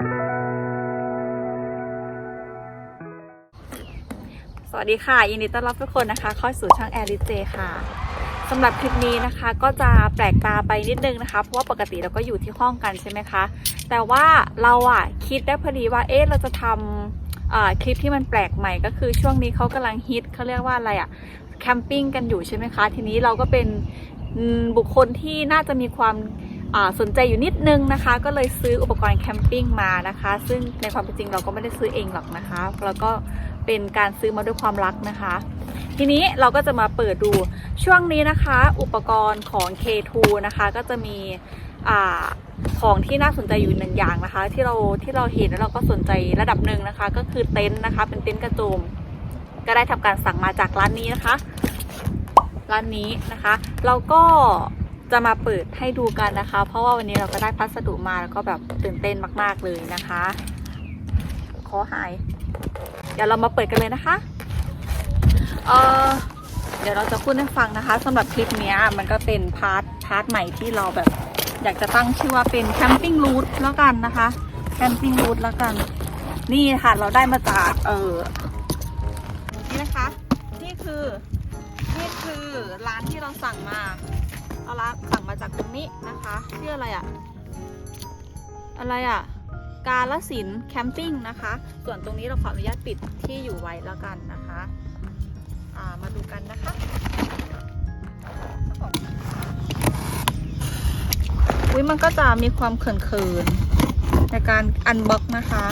สวัสดีค่ะ ยินดีต้อนรับทุกคนนะคะ เข้าสู่ช่องแอริเจค่ะสำหรับคลิปนี้นะคะก็จะแปลกตาไปนิดนึงนะคะ เพราะว่าปกติเราก็อยู่ที่ห้องกันใช่ไหมคะ แต่ว่าเราอะคิดได้พอดีว่าเอ๊ะเราจะทำคลิปที่มันแปลกใหม่ก็คือช่วงนี้เขากำลังฮิตเขาเรียกว่าอะไรอะแคมปิ้งกันอยู่ใช่ไหมคะ ทีนี้เราก็เป็นบุคคลที่น่าจะมีความ สนใจอยู่นิดนึงนะคะ ก็เลยซื้ออุปกรณ์แคมปิ้งมานะคะ ซึ่งในความเป็นจริงเราก็ไม่ได้ซื้อเองหรอกนะคะแล้วก็เป็นการซื้อมาด้วยความรักนะคะ ทีนี้เราก็จะมาเปิดดูช่วงนี้นะคะ อุปกรณ์ของ K2 นะคะก็จะมีของที่น่าสนใจอยู่หนึ่งอย่างนะคะ ที่เราที่เราเห็นแล้วเราก็สนใจระดับหนึ่งนะคะ ก็คือเต็นท์นะคะ เป็นเต็นท์กระโจม ก็ได้ทำการสั่งมาจากร้านนี้นะคะ ร้านนี้นะคะเราก็ จะมาเปิดให้ดูกันนะคะ เพราะว่าวันนี้เราก็ได้พัสดุมาแล้วก็แบบตื่นเต้นมาก ๆเลยนะคะขอหาย เดี๋ยวเรามาเปิดกันเลยนะคะเออเดี๋ยวเราจะพูดให้ฟังนะคะสำหรับคลิปนี้มันก็เป็นพาร์ทพาร์ทใหม่ที่เราแบบ อยากจะตั้งชื่อว่าเป็นแคมปิ้งรูทแล้วกันนะคะแคมปิ้งรูทแล้วกัน นี่ค่ะเราได้มาจากเออนี่นะคะ นี่คือนี่คือร้านที่เราสั่งมา เราร้านสั่งมาจากตรงนี้นะคะชื่ออะไรอะอะไรอะกาลสินแคมปิ้งนะคะ ส่วนตรงนี้เราขออนุญาตปิดที่อยู่ไว้แล้วกันนะคะามาดูกันนะคะอุ้ยมันก็จะมีความเขินๆในการอันบ็อกนะคะ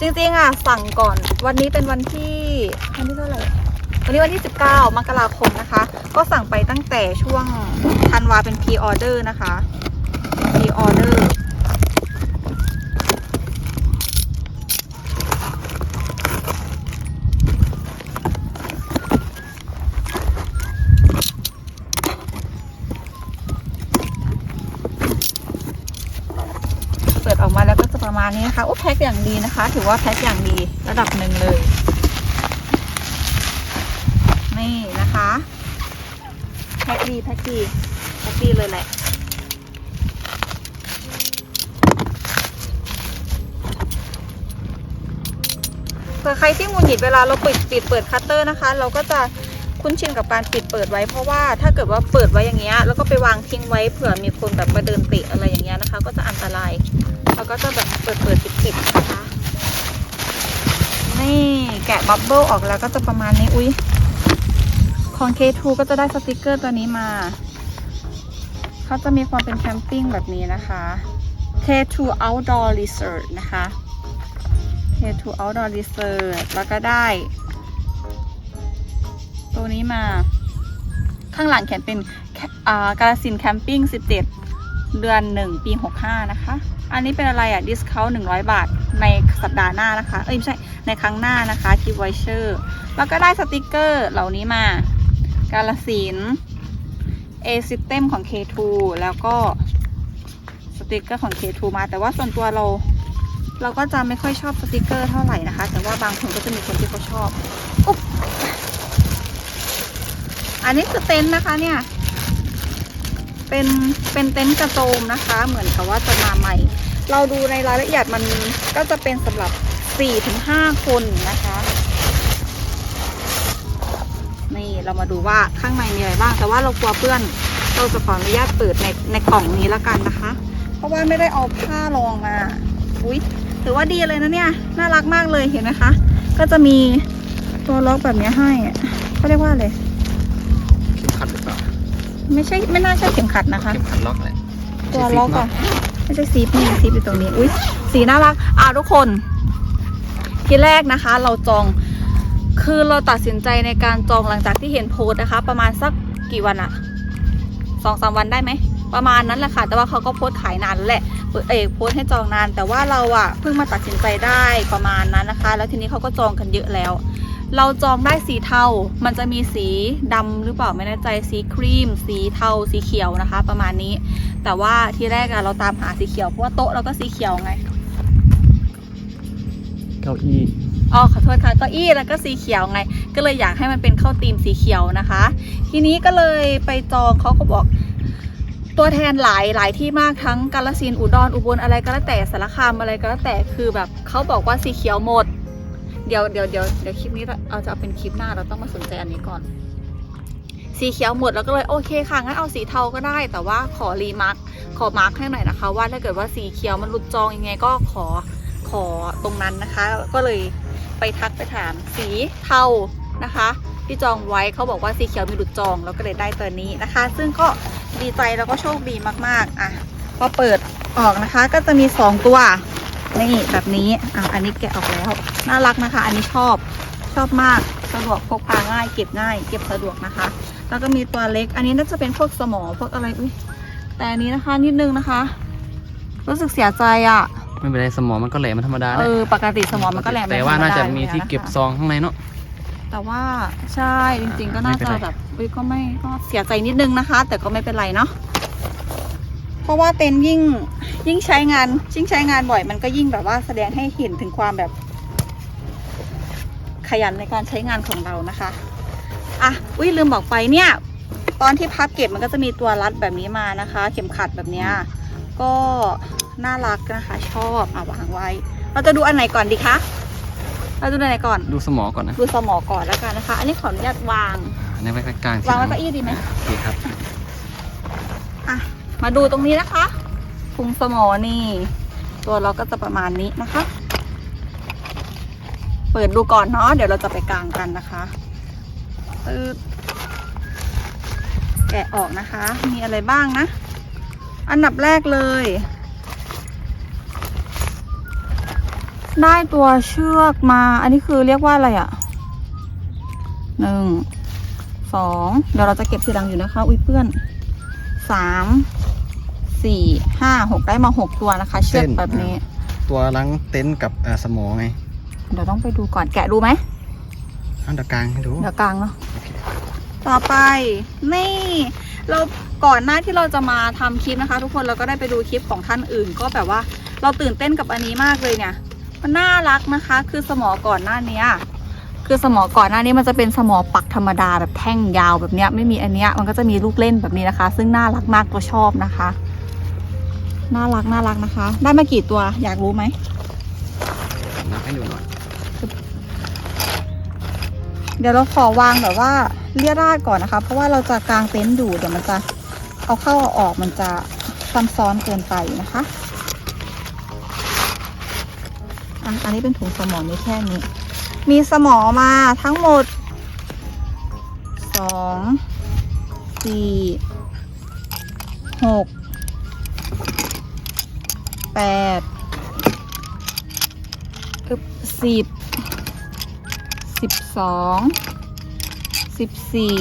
จริงๆอะสั่งก่อนวันนี้เป็นวันที่วันที่เท่าไหร่ วันนี้วันที่ 19 มกราคมนะคะ ก็สั่งไปตั้งแต่ช่วงธันวาเป็น pre order นะคะ pre order เปิดออกมาแล้วก็จะประมาณนี้นะคะโอ้แพ็คอย่างดีนะคะ ถือว่าแพ็คอย่างดีระดับหนึ่งเลย นี่นะคะ แพ็คดีแพ็คดีแพ็คดีเลยแหละเผื่อใครที่งุดหงิดเวลาเราปิดปิดเปิดคัตเตอร์นะคะ เราก็จะคุ้นชินกับการปิดเปิดไว้เพราะว่าถ้าเกิดว่าเปิดไว้อย่างเงี้ยแล้วก็ไปวางทิ้งไว้เผื่อมีคนแบบมาเดินเตะอะไรอย่างเงี้ยนะคะ ก็จะอันตรายเราก็จะแบบเปิดเปิดปิดปิดนะคะนี่แกะบับเบิลออกแล้วก็จะประมาณนี้อุ้ย ของ K2 ก็จะได้สติกเกอร์ตัวนี้มา เขาจะมีความเป็นแคมปิ้งแบบนี้นะคะ K2 Outdoor Resort นะคะ K2 Outdoor Resort แล้วก็ได้ ตัวนี้มา ข้างหลังเขียนเป็นกาลสินแคมปิ้ง 17 เดือน 1 ปี 65 นะคะ อันนี้เป็นอะไรอะ่ะดิสคาว100บาทในสัปดาห์หน้านะคะ เอ้ยไม่ใช่ ในครั้งหน้านะคะกิฟต์ไวเชอร์ แล้วก็ได้สติกเกอร์เหล่านี้มา กาลสิน A System ของ K2 แล้วก็สติกเกอร์ของ K2 มาแต่ว่าส่วนตัวเรา เราก็จะไม่ค่อยชอบสติกเกอร์เท่าไหร่นะคะ แต่ว่าบางคนก็จะมีคนที่เขาชอบอุ๊บอันนี้คือเต็นท์นะคะเนี่ย เป็นเป็นเต็นท์กระโจมนะคะ เหมือนกับว่าจะมาใหม่ เราดูในรายละเอียดมันก็จะเป็นสำหรับ4-5 คนนะคะ นี่ เรามาดูว่าข้างในมีอะไรบ้าง แต่ว่าเรากลัวเปื้อน เราจะขออนุญาตเปิดในในกล่องนี้แล้วกันนะคะ เพราะว่าไม่ได้เอาผ้ารองมา อุ้ยถือว่าดีเลยนะเนี่ย น่ารักมากเลยเห็นไหมคะ ก็จะมีตัวล็อกแบบนี้ให้อะเขาเรียกว่าอะไรเข็มขัดหรือเปล่า ไม่ใช่ไม่น่าใช่เข็มขัดนะคะ เข็มขัดล็อกแหละตัวล็อกอะไม่ใช่ซีฟนี่ซีฟอยู่ตรงนี้ อุ้ยสีน่ารัก อ่าทุกคน ทีแรกนะคะ เราจอง คือเราตัดสินใจในการจองหลังจากที่เห็นโพสนะคะ ประมาณสักกี่วันอะสองสามวันได้ไหม ประมาณนั้นแหละค่ะ แต่ว่าเขาก็โพสขายนานแล้วแหละเปิดเอกโพสให้จองนาน แต่ว่าเราอะเพิ่งมาตัดสินใจได้ประมาณนั้นนะคะ แล้วทีนี้เขาก็จองกันเยอะแล้ว เราจองได้สีเทา มันจะมีสีดำหรือเปล่าไม่แน่ใจ สีครีม สีเทา สีเขียวนะคะ ประมาณนี้ แต่ว่าที่แรกอะเราตามหาสีเขียวเพราะว่าโต๊ะเราก็สีเขียวไง เก้าอี้ อ๋อขอโทษค่ะเก้าอี้แล้วก็สีเขียวไง ก็เลยอยากให้มันเป็นเข้าธีมสีเขียวนะคะ ทีนี้ก็เลยไปจองเขาก็บอกตัวแทนหลายหลายที่มากทั้งกาลสินอุดรอุบลอะไรก็แล้วแต่สารคามอะไรก็แล้วแต่คือแบบเขาบอกว่าสีเขียวหมด เดี๋ยวเดี๋ยวเดี๋ยวเดี๋ยวคลิปนี้เราเอาจะเอาเป็นคลิปหน้าเราต้องมาสนใจอันนี้ก่อน สีเขียวหมดแล้วก็เลยโอเคค่ะงั้นเอาสีเทาก็ได้ แต่ว่าขอรีมาร์คขอมาร์คให้หน่อยนะคะ ว่าถ้าเกิดว่าสีเขียวมันหลุดจองยังไงก็ขอขอตรงนั้นนะคะ ก็เลย ไปทักไปถาม สีเทานะคะที่จองไว้เขาบอกว่าสีเขียวมีหลุดจองแล้วก็เลยได้ตัวนี้นะคะ ซึ่งก็ดีใจแล้วก็โชคดีมากๆอะพอเปิดออกนะคะก็จะมี 2 ตัวนี่แบบนี้อะอันนี้แกะออกแล้วน่ารักนะคะ อันนี้ชอบชอบมากสะดวกพกพาง่ายเก็บง่าย เก็บสะดวกนะคะ แล้วก็มีตัวเล็ก อันนี้น่าจะเป็นพวกสมอพวกอะไรอุ้ยแต่อันนี้นะคะนิดนึงนะคะ รู้สึกเสียใจอะ ไม่เป็นไรสมองมันก็แหลมมันธรรมดาเอแหละอปกติสมอมันก็แหลมแต่ว่าน่าจะมีธรรดที่อยู่แล้วเก็บนะคะซองข้างในเนาะ แต่ว่าใช่จริง ๆ ก็น่าไม่เป็นจะไร แบบอุ้ยก็ไม่ก็เสียใจนิดนึงนะคะ แต่ก็ไม่เป็นไรเนาะเพราะว่าเต็นท์ยิ่งยิ่งใช้งานยิ่งใช้งานบ่อย มันก็ยิ่งแบบว่าแสดงให้เห็นถึงความแบบ ขยันในการใช้งานของเรานะคะอะอุ้ยลืมบอกไปเนี่ย ตอนที่พับเก็บมันก็จะมีตัวรัดแบบนี้มานะคะ เข็มขัดแบบเนี้ย ก็น่ารักนะคะชอบอะวางไว้ เราจะดูอันไหนก่อนดีคะเราดูอันไหนก่อน ดูสมองก่อนนะดูสมอก่อนแล้วกันนะคะ อันนี้ขออนุญาตวางอันนี้ไว้กลางๆวางไว้เก้าอี้ดีไหมโอเคครับอะมาดูตรงนี้นะคะพุงสมอนี่ ตัวเราก็จะประมาณนี้นะคะ เปิดดูก่อนเนาะเดี๋ยวเราจะไปกลางกันนะคะตึ๊ดแกะออกนะคะ มีอะไรบ้างนะ อันดับแรกเลย ได้ตัวเชือกมา อันนี้คือเรียกว่าอะไรอะ่ะหนึ่งสองเดี๋ยวเราจะเก็บทีหลังอยู่นะคะ อุ้ยเพื่อนสามสี่ห้าหกได้มาหกตัวนะคะ เชือกแบบนี้ ตัวล้างเต็นท์กับเอ่อสมองไงเดี๋ยวต้องไปดูก่อนแกะดูไหมอันดับกลางให้ดูเดี๋ยวกลางเนาะโอเคต่อไป นี่ เรา ก่อนหน้าที่เราจะมาทำคลิปนะคะ ทุกคนเราก็ได้ไปดูคลิปของท่านอื่น ก็แบบว่าเราตื่นเต้นกับอันนี้มากเลยเนี่ยมันน่ารักนะคะ คือสมอก่อนหน้าเนี้ยคือสมอก่อนหน้านี้มันจะเป็นสมอปักธรรมดาแบบแท่งยาวแบบเนี้ยไม่มีอันเนี้ยมันก็จะมีลูกเล่นแบบนี้นะคะ ซึ่งน่ารักมากก็ชอบนะคะ น่ารักน่ารักนะคะ ได้มากี่ตัวอยากรู้ไหมนับให้ดูหน่อยเดี๋ยวเราขอวางแบบว่าเลี่ยราดก่อนนะคะ เพราะว่าเราจะกางเต็นท์อยู่เดี๋ยวมันจะ เอาเข้าเอาออกมันจะซ้ำซ้อนเกินไปนะคะอันนี้เป็นถุงสมอมีแค่นี้ มีสมอมาทั้งหมดสองสี่หกแปดสิบสิบสองสิบสี่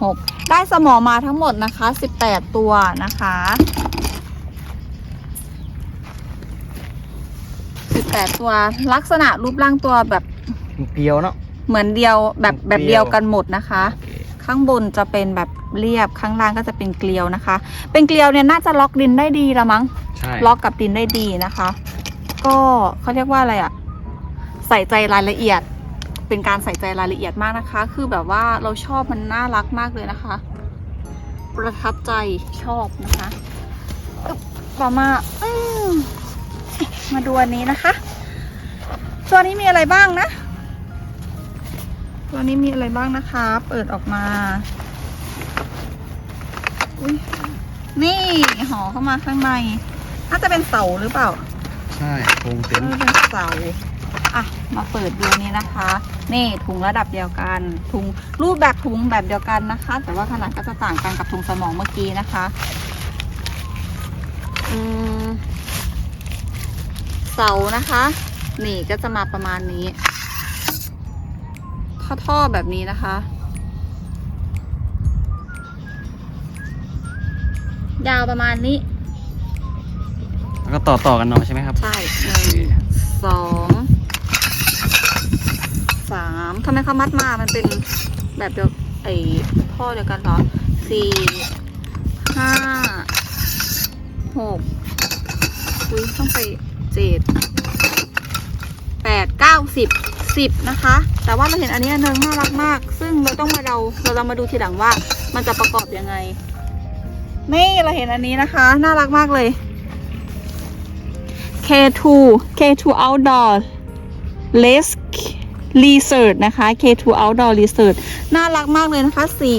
สิบหกได้สมอมาทั้งหมดนะคะสิบแปดตัวนะคะสิบแปดตัวลักษณะรูปร่างตัวแบบมันเกลียวเนาะเหมือนเดียวแบบเกลียวแบบเดียวกันหมดนะคะโอเคข้างบนจะเป็นแบบเรียบข้างล่างก็จะเป็นเกลียวนะคะ เป็นเกลียวเนี่ยน่าจะล็อกดินได้ดีละมั้งใช่ล็อกกับดินได้ดีนะคะ ก็เขาเรียกว่าอะไรอะใส่ใจรายละเอียด เป็นการใส่ใจรายละเอียดมากนะคะ คือแบบว่าเราชอบมันน่ารักมากเลยนะคะ ประทับใจชอบนะคะอึ๊บต่อมาอืมมาดูอันนี้นะคะ ตัวนี้มีอะไรบ้างนะ ตัวนี้มีอะไรบ้างนะคะ เปิดออกมาอุ้ยนี่ห่อเข้ามาข้างในน่าจะเป็นเสาหรือเปล่า ใช่โครงเต็นเอท์อเป็นเสาอะ มาเปิดดูนี้นะคะ นี่ถุงระดับเดียวกัน ถุงรูปแบบถุงแบบเดียวกันนะคะ แต่ว่าขนาดก็จะต่างกันกับถุงสมองเมื่อกี้นะคะอืมเสานะคะ นี่ก็จะมาประมาณนี้ท่อๆแบบนี้นะคะยาวประมาณนี้ แล้วก็ต่อต่อๆกันเนาะใช่ไหมครับ ใช่หนึ่งสอง สามทำไมเขามัดมา มันเป็นแบบเดียวไอ้พ่อเดียวกันเหรอสี่ห้าหกอุ้ยต้องไปเจ็ดแปดเก้าสิบสิบนะคะ แต่ว่าเราเห็นอันนี้อันนึงน่ารักมาก ซึ่งเราต้องมาเราเราเรามาดูทีหลังว่ามันจะประกอบยังไง นี่เราเห็นอันนี้นะคะ น่ารักมากเลย K2 K2 Outdoor Lace Less Research นะคะ K2 Outdoor Research น่ารักมากเลยนะคะ สี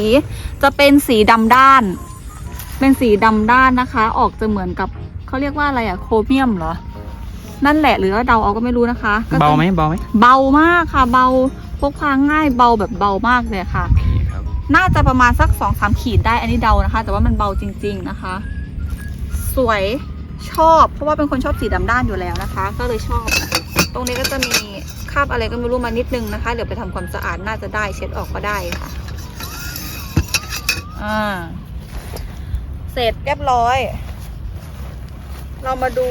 จะเป็นสีดำด้าน เป็นสีดำด้านนะคะ ออกจะเหมือนกับเขาเรียกว่าอะไรอะโครเมียมเหรอ นั่นแหละหรือว่าเดาเอาก็ไม่รู้นะคะก็จะเบาไหมเบาไหมเบามากค่ะ เบาพกพาง่ายเบาแบบเบามากเลยค่ะโอเคครับน่าจะประมาณสักสองสามขีดได้อันนี้เดานะคะ แต่ว่ามันเบาจริง ๆนะคะ สวยชอบ เพราะว่าเป็นคนชอบสีดำด้านอยู่แล้วนะคะ ก็เลยชอบ ตรงนี้ก็จะมี คราบอะไรก็ไม่รู้มานิดนึงนะคะ เดี๋ยวไปทำความสะอาดน่าจะได้เช็ดออกก็ได้ค่ะอ่าเสร็จเรียบร้อย เรามาดู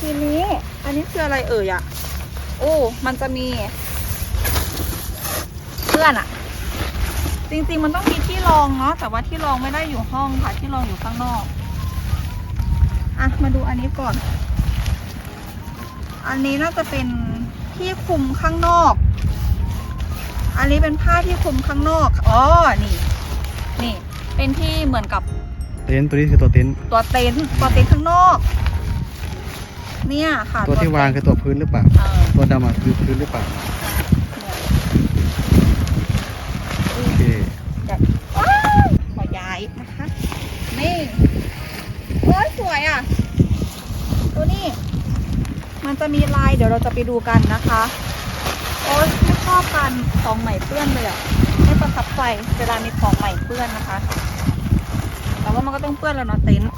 ทีนี้อันนี้คืออะไรเอ่ยอะโอ้มันจะมี เพื่อนอะจริงๆมันต้องมีที่รองเนาะแต่ว่าที่รองไม่ได้อยู่ห้องค่ะ ที่รองอยู่ข้างนอกอะมาดูอันนี้ก่อน อันนี้น่าจะเป็น ที่คลุมข้างนอก อันนี้เป็นผ้าที่คลุมข้างนอก อ๋อ นี่ นี่ เป็นที่เหมือนกับเต็นท์ตัวนี้คือตัวเต็นท์ตัวเต็นท์ตัวเต็นท์ข้างนอก เนี่ยค่ะตัวที่วางคือตัวพื้นหรือเปล่า เออ ตัวดำอะคือพื้นหรือเปล่า โอเคแบบว้าวขอย้ายนะคะ นี่โอ้ยสวยอะ ตัวนี้ มันจะมีลายเดี๋ยวเราจะไปดูกันนะคะ โอ้ยไม่ชอบกันของใหม่เปื้อนเลยอะไม่ประทับใจเวลามีของใหม่เปื้อนนะคะ แต่ว่ามันก็ต้องเปื้อนแล้วเนาะเต็นท์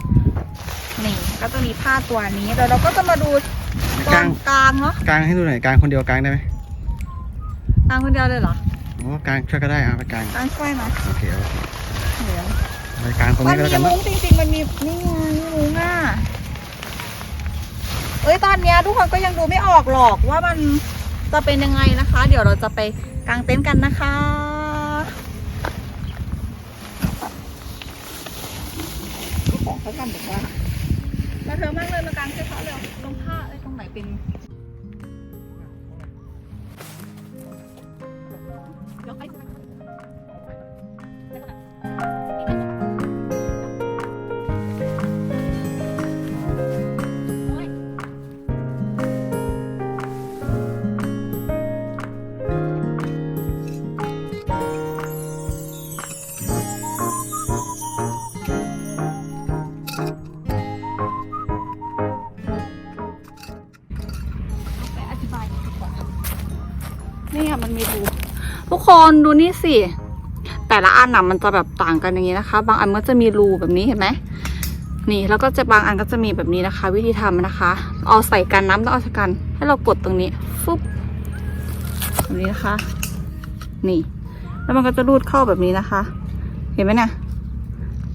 นี่ก็จะมีผ้าตัวนี้เดี๋ยวเราก็จะมาดูตอกลาง นกลางเนาะกลางให้ดูหน่อยกลางคนเดียวกลางได้ไหมกลางคนเดียวเลยเหรอโอ้กลางช่วยก็ได้อะไปกลางกลางช่วยไหมโอเคโอเคเดี๋ยว ไปกลางตรงมันี้นก็มีแล้วกันมุ้เนาะงจริงๆ มันมีนี่ไงมีมุ้งอะ เอ้ยตอนเนี้ยทุกคนก็ยังดูไม่ออกหรอกว่ามันจะเป็นยังไงนะคะ เดี๋ยวเราจะไปกางเต็นท์กันนะคะ ของเขากันบอกว่ามาเธอมากเลยมากางเสื้อผ้าเร็วตรงผ้าเอ้ยตรงไหนเป็น คนดูนี่สิ แต่ละอันน่ะมันจะแบบต่างกันอย่างนี้นะคะ บางอันก็จะมีรูแบบนี้เห็นไหมนี่แล้วก็จะบางอันก็จะมีแบบนี้นะคะ วิธีทำนะคะ เอาใส่กันน้ำต้องเอาใส่กัน ให้เรากดตรงนี้ฟึบแบบนี้นะคะ นี่ แล้วมันก็จะรูดเข้าแบบนี้นะคะ เห็นไหมเนี่ย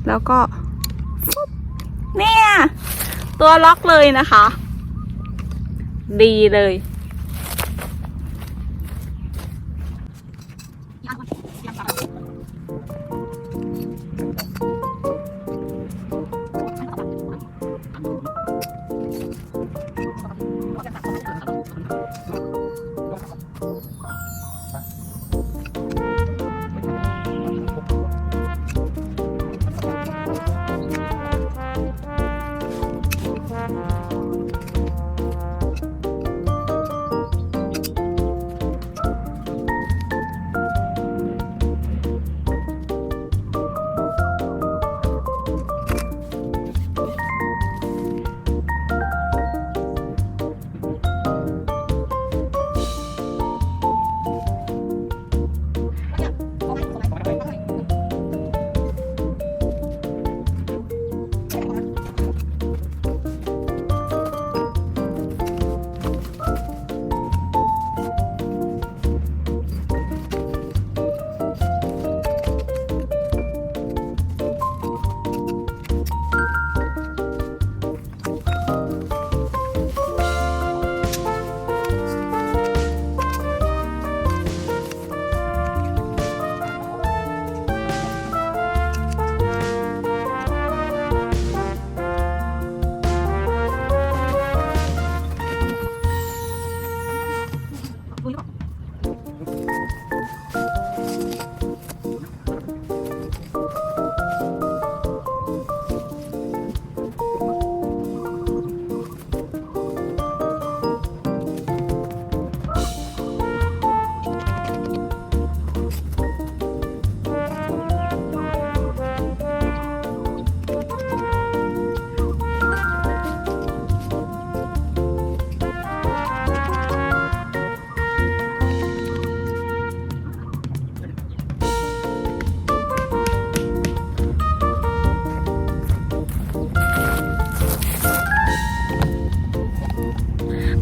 แล้วก็ฟึบเนี่ย ตัวล็อกเลยนะคะ ดีเลย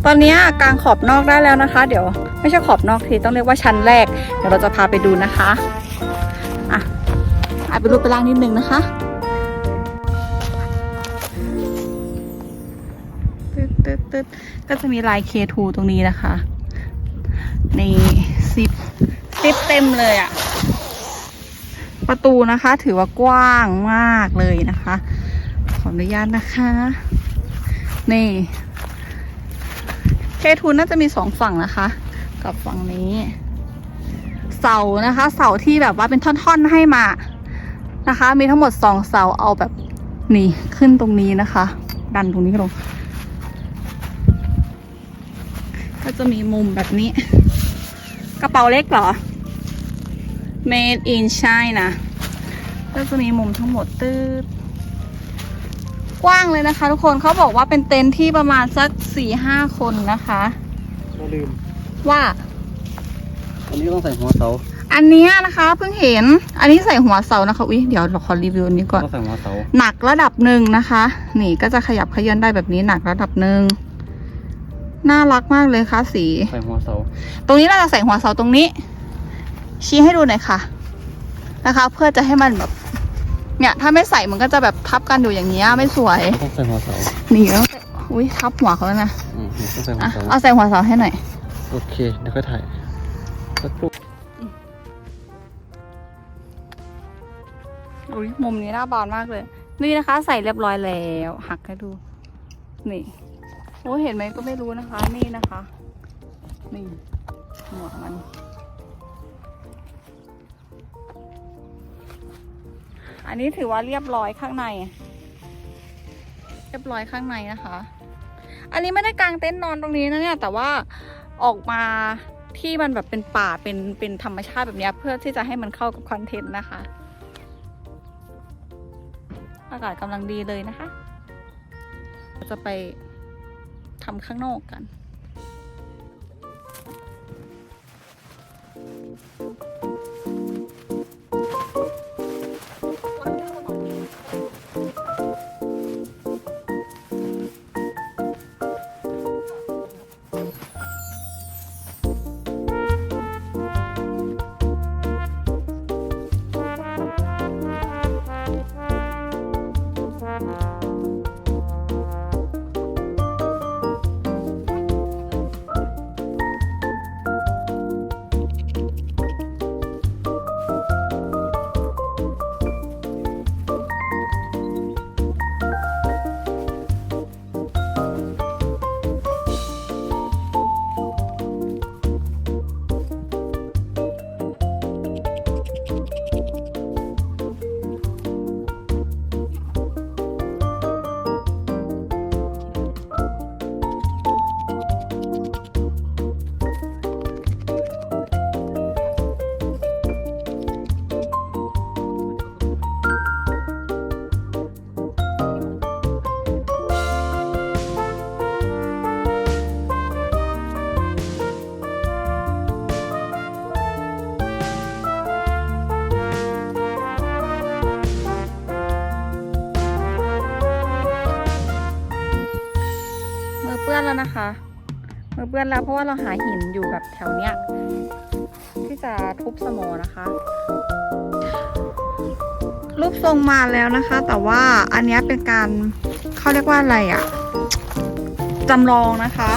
ตอนนี้กลางขอบนอกได้แล้วนะคะ เดี๋ยวไม่ใช่ขอบนอกทีต้องเรียกว่าชั้นแรก เดี๋ยวเราจะพาไปดูนะคะอะอะไปรูปไปล่างนิดนึงนะคะตึ๊ดตึ๊ดตึ๊ดก็จะมีลาย K2 ตรงนี้นะคะนี่ซิปซิปเต็มเลยอะ่ะ ประตูนะคะ ถือว่ากว้างมากเลยนะคะ ขออนุญาตนะคะ นี่ เคทูน่าจะมีสองฝั่งนะคะ กับฝั่งนี้ เสานะคะ เสาที่แบบว่าเป็นท่อนๆให้มานะคะ มีทั้งหมดสองเสาเอาแบบนี่ขึ้นตรงนี้นะคะ ดันตรงนี้ลงก็จะมีมุมแบบนี้ กระเป๋าเล็กเหรอ made in China ก็จะมีมุมทั้งหมดตืด กว้างเลยนะคะ ทุกคนเขาบอกว่าเป็นเต็นท์ที่ประมาณสักสี่ห้าคนนะคะ เราลืม ว่า อันนี้ต้องใส่หัวเสาอันเนี้ยนะคะเพิ่งเห็น อันนี้ใส่หัวเสานะคะอุ้ยเดี๋ยวเราขอรีวิวอันนี้ก่อน ต้องใส่หัวเสาหนักระดับหนึ่งนะคะ นี่ก็จะขยับขยื่นได้แบบนี้หนักระดับหนึ่งน่ารักมากเลยค่ะสี ใส่หัวเสาตรงนี้เราจะใส่หัวเสาตรงนี้ ชี้ให้ดูหน่อยค่ะ นะคะ เพื่อจะให้มันแบบ เนี่ยถ้าไม่ใส่มันก็จะแบบทับกันอยู่อย่างเงี้ยไม่สวยต้องใส่หัวเสานี่แล้วอุ้ยทับหัวเขาแล้วนะอืมต้องใส่หัวอะเสาเอาใส่หัวเสาให้หน่อยโอเคเดี๋ยวก็ถ่ายสักครู่อุ้ยมุมนี้น่าบานมากเลย นี่นะคะ ใส่เรียบร้อยแล้วหักให้ดู นี่โอ้เห็นไหมก็ไม่รู้นะคะ นี่นะคะ นี่หัวมัน อันนี้ถือว่าเรียบร้อยข้างใน เรียบร้อยข้างในนะคะ อันนี้ไม่ได้กางเต็นท์นอนตรงนี้นะเนี่ยแต่ว่าออกมาที่มันแบบเป็นป่าเป็นเป็นธรรมชาติแบบนี้เพื่อที่จะให้มันเข้ากับคอนเทนต์นะคะ อากาศกำลังดีเลยนะคะเราจะไปทำข้างนอกกัน นะคะมือเปื้อนแล้วเพราะว่าเราหาหินอยู่แบบแถวเนี้ยที่จะทุบสมอนะคะ รูปทรงมาแล้วนะคะ แต่ว่าอันเนี้ยเป็นการเขาเรียกว่าอะไรอะจำลองนะคะ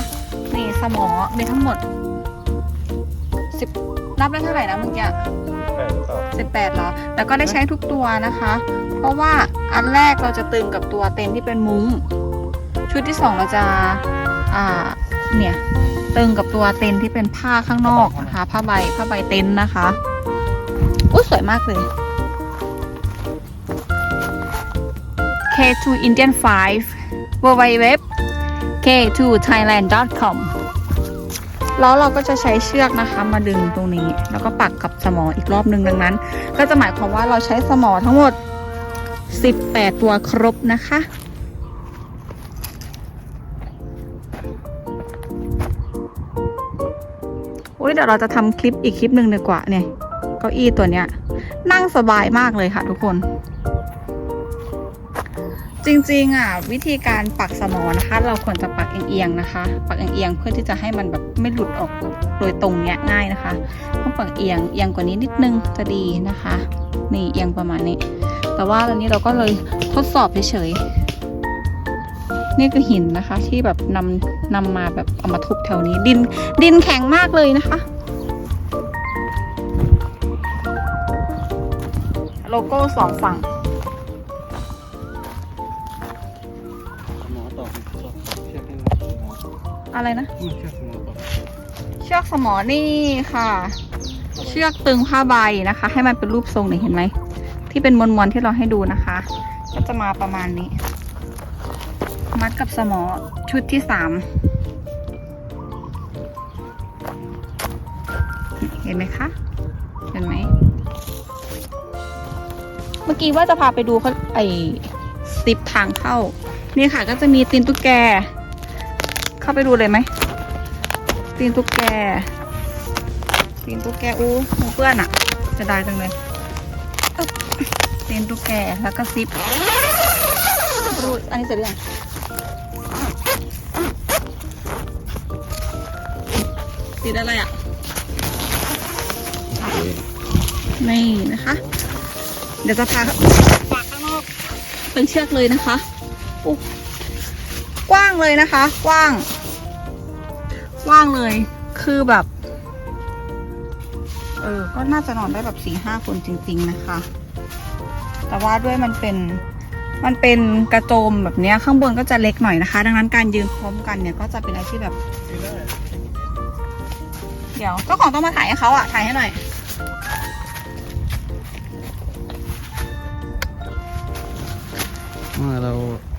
นี่สมอมีทั้งหมดสิบนับได้เท่าไหร่นะเมื่อกี้สิบแปดเหรอแต่ก็ได้ใช้ทุกตัวนะคะ เพราะว่าอันแรกเราจะตึงกับตัวเต็นท์ที่เป็นมุ้ง ชุดที่สองเราจะ อ่าเนี่ยตึงกับตัวเต็นท์ที่เป็นผ้าข้างนอกนะคะ ผ้าใบผ้าใบเต็นท์นะคะอุ้ยสวยมากเลย K2 Indian 5 www k2 thailand com แล้วเราก็จะใช้เชือกนะคะมาดึงตรงนี้ แล้วก็ปักกับสมออีกรอบหนึ่งดังนั้น ก็จะหมายความว่าเราใช้สมอทั้งหมด 18 ตัวครบนะคะ เดี๋ยวเราจะทำคลิปอีกคลิปหนึ่งดีกว่าเนี่ยเก้าอี้ตัวเนี้ย นั่งสบายมากเลยค่ะทุกคน จริงๆอะวิธีการปักสมอนะคะเราควรจะปักเอียงๆนะคะ ปักเอียงๆเพื่อที่จะให้มันแบบไม่หลุดออกโดยตรงเนี้ยง่ายนะคะต้องปักเอียงเอียงกว่านี้นิดนึงจะดีนะคะ นี่เอียงประมาณนี้ แต่ว่าตอนนี้เราก็เลยทดสอบเฉยๆ นี่คือหินนะคะ ที่แบบนำนำมาแบบเอามาทุบแถวนี้ดิน ดินแข็งมากเลยนะคะโลโก้สองฝั่งหมอต่อเชือกให้หมออะไรนะเชือกหมอต่อเชือกสมอนี่ค่ะ เชือกตึงผ้าใบนะคะ ให้มันเป็นรูปทรงเนี่ยเห็นไหมที่เป็นมวลๆที่เราให้ดูนะคะ ก็จะมาประมาณนี้ มัดกับสมอชุดที่สามเห็นไหมคะ เห็นไหม เมื่อกี้ว่าจะพาไปดูเขาไอสติปทางเข้า นี่ค่ะก็จะมีตีนตุ๊กแก เข้าไปดูเลยไหมตีนตุ๊กแกตีนตุ๊กแกอู้หูเปื้อนอะจะได้จังเลยตีนตุ๊กแกแล้วก็ซิปรูดอันนี้เสร็จหรือยัง ติดอะไรอะนี่นะคะ เดี๋ยวจะพาฝากข้างนอกเป็นเชือกเลยนะคะอู้กว้างเลยนะคะ กว้างว่างเลย คือแบบ เออ ก็น่าจะนอนได้แบบสี่ห้าคนจริง ๆ นะคะ แต่ว่าด้วยมันเป็นมันเป็นกระโจมแบบเนี้ยข้างบนก็จะเล็กหน่อยนะคะ ดังนั้นการยืนพร้อมกันเนี่ยก็จะเป็นอะไรที่แบบ เดี๋ยวเจ้าของต้องมาถ่ายให้เขาอะถ่ายให้หน่อย เมื่อเรา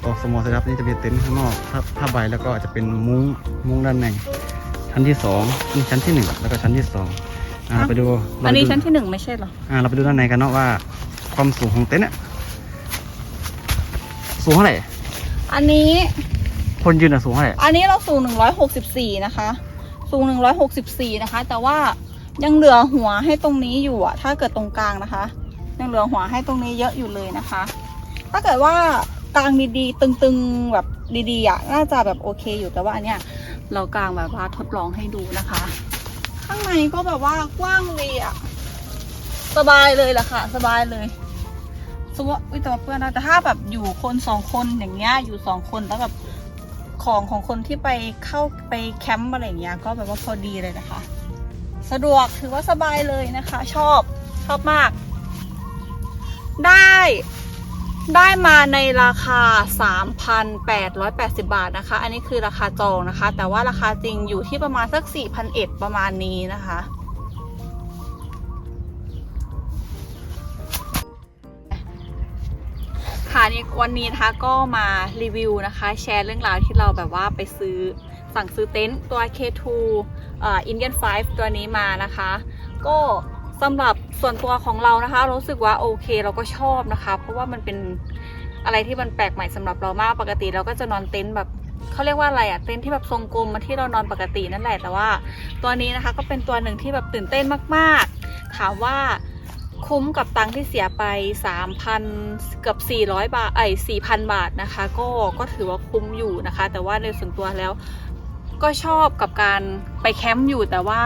ออกสมอเสร็จแล้วนี่จะเป็นเต็นท์ข้างนอกผ้าผ้าใบแล้วก็จะเป็นมุ้งมุ้งด้านในชั้นที่สองนี่ชั้นที่หนึ่งแล้วก็ชั้นที่สองอ่าอะไปดูอันนี้เราไปดูชั้นที่หนึ่งไม่ใช่เหรอ อ่าเราไปดูด้านในกันเนาะว่า ความสูงของเต็นท์เนี่ยสูงเท่าไหร่อันนี้ คนยืนอะสูงเท่าไหร่อันนี้เราสูง164 นะคะ สูง 164 นะคะ แต่ว่ายังเหลือหัวให้ตรงนี้อยู่อะถ้าเกิดตรงกลางนะคะ ยังเหลือหัวให้ตรงนี้เยอะอยู่เลยนะคะ ถ้าเกิดว่ากลางดีๆ ตึงๆแบบดีๆอะน่าจะแบบโอเคอยู่แต่ว่าอันเนี้ยเรากลางแบบว่าทดลองให้ดูนะคะ ข้างในก็แบบว่ากว้างเลยอะสบายเลยล่ะค่ะ สบายเลยสมมติว่าอุ๊ยแต่ว่าเพื่อนนะแต่ถ้าแบบอยู่คนสองคนอย่างเงี้ยอยู่สองคนแล้วแบบ ของของคนที่ไปเข้าไปแคมป์อะไรอย่างเงี้ยก็แบบว่าพอดีเลยนะคะ สะดวกถือว่าสบายเลยนะคะ ชอบชอบมาก ได้ได้มาในราคา 3,880 บาทนะคะ อันนี้คือราคาจองนะคะ แต่ว่าราคาจริงอยู่ที่ประมาณสัก4,001ประมาณนี้นะคะ ค่ะนี่วันนี้นะคะก็มารีวิวนะคะ แชร์เรื่องราวที่เราแบบว่าไปซื้อสั่งซื้อเต็นท์ตัว K2 อ่อ Indian 5ตัวนี้มานะคะ ก็สำหรับส่วนตัวของเรานะคะ รู้สึกว่าโอเคเราก็ชอบนะคะ เพราะว่ามันเป็นอะไรที่มันแปลกใหม่สำหรับเรามากปกติเราก็จะนอนเต็นท์แบบเขาเรียกว่าอะไรอะเต็นท์ที่แบบทรงกลมมาที่เรานอนปกตินั่นแหละแต่ว่า ตัวนี้นะคะก็เป็นตัวหนึ่งที่แบบตื่นเต้นมาก ๆ ถามว่า คุ้มกับตังค์ที่เสียไป 3,000 เกือบ 400 บาทไอ้4,000 บาทนะคะ ก็ก็ถือว่าคุ้มอยู่นะคะ แต่ว่าในส่วนตัวแล้วก็ชอบกับการไปแคมป์อยู่แต่ว่า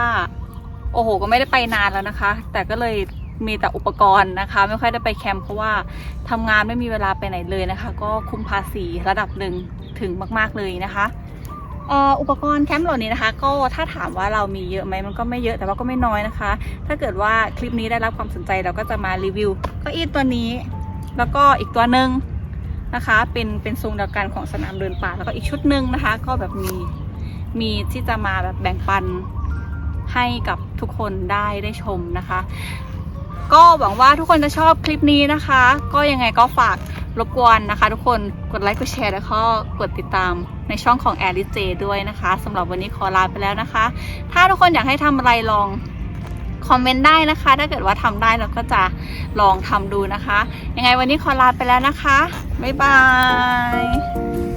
โอ้โห ก็ไม่ได้ไปนานแล้วนะคะ แต่ก็เลยมีแต่อุปกรณ์นะคะ ไม่ค่อยได้ไปแคมป์เพราะว่าทำงานไม่มีเวลาไปไหนเลยนะคะ ก็คุ้มภาษีระดับหนึ่งถึงมาก ๆเลยนะคะ อุปกรณ์แคมป์เหล่านี้นะคะ ก็ถ้าถามว่าเรามีเยอะไหมมันก็ไม่เยอะแต่ว่าก็ไม่น้อยนะคะ ถ้าเกิดว่าคลิปนี้ได้รับความสนใจเราก็จะมารีวิวเก็อีตัวนี้ แล้วก็อีกตัวหนึ่งนะคะ เป็นเป็นทรงเดียวกันของสนามเดินป่าแล้วก็อีกชุดหนึ่งนะคะ ก็แบบมีมีที่จะมาแบบแบ่งปันให้กับทุกคนได้ได้ชมนะคะ ก็หวังว่าทุกคนจะชอบคลิปนี้นะคะ ก็ยังไงก็ฝาก รบกวนนะคะ ทุกคนกดไลค์กดแชร์แล้วก็กดติดตามในช่องของแอริเจด้วยนะคะสำหรับวันนี้ขอลาไปแล้วนะคะ ถ้าทุกคนอยากให้ทำอะไรลองคอมเมนต์ได้นะคะ ถ้าเกิดว่าทำได้เราก็จะลองทำดูนะคะ ยังไงวันนี้ขอลาไปแล้วนะคะ บ๊ายบาย